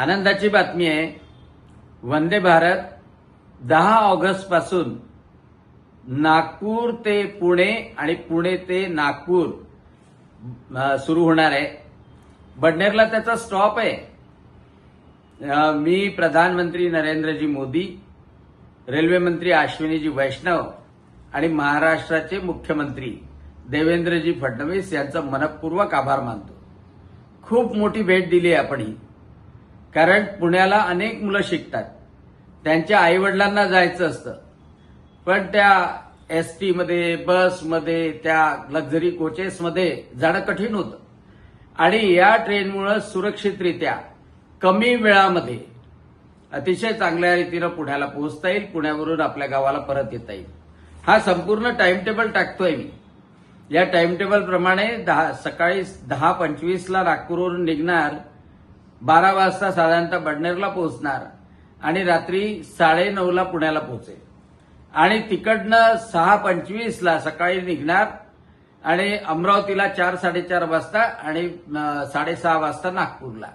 आनंदाची बातमी आहे. वंदे भारत दहा ऑगस्टपासून नागपूर ते पुणे आणि पुणे ते नागपूर सुरू होणार आहे. बडनेरला त्याचा स्टॉप आहे. मी प्रधानमंत्री नरेंद्रजी मोदी रेल्वे मंत्री अश्विनीजी वैष्णव आणि महाराष्ट्राचे मुख्यमंत्री देवेंद्रजी फडणवीस यांचा मनपूर्वक आभार मानतो. खूप मोठी भेट दिली आहे आपण ही. कारण पुण्याला अनेक मुलं शिकतात. त्यांच्या आईवडिलांना जायचं असतं. पण त्या एस टीमध्ये बसमध्ये त्या लक्झरी कोचेसमध्ये जाणं कठीण होतं. आणि या ट्रेनमुळं सुरक्षितरित्या कमी वेळामध्ये अतिशय चांगल्या रीतीनं पुण्याला पोहोचता येईल पुण्यावरून आपल्या गावाला परत येता येईल. हा संपूर्ण टाइमटेबल टाकतोय मी. या टाइमटेबलप्रमाणे दहा सकाळी दहा पंचवीसला नागपूरवरून निघणार बारा वाजता साधारणतः बडनेरला पोहोचणार आणि रात्री साडेनऊला पुण्याला पोहोचेल. आणि तिकडनं सहा पंचवीसला सकाळी निघणार आणि अमरावतीला चार साडेचार वाजता आणि साडेसहा वाजता नागपूरला.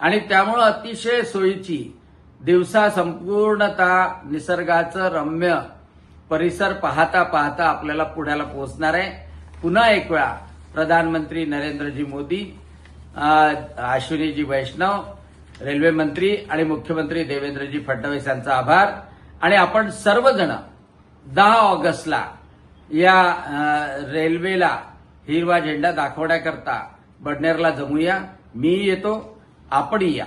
आणि त्यामुळं अतिशय सोयीची दिवसा संपूर्णतः निसर्गाचं रम्य परिसर पाहता पाहता आपल्याला पुण्याला पोहोचणार आहे. पुन्हा एक वेळा प्रधानमंत्री नरेंद्रजी मोदी अश्विनीजी वैष्णव रेल्वे मंत्री आणि मुख्यमंत्री देवेंद्रजी फडणवीस यांचा आभार. आणि आपण सर्वजण दहा ऑगस्टला या रेल्वेला हिरवा झेंडा दाखवण्याकरता बडनेरला जमूया. मी येतो आपणही या.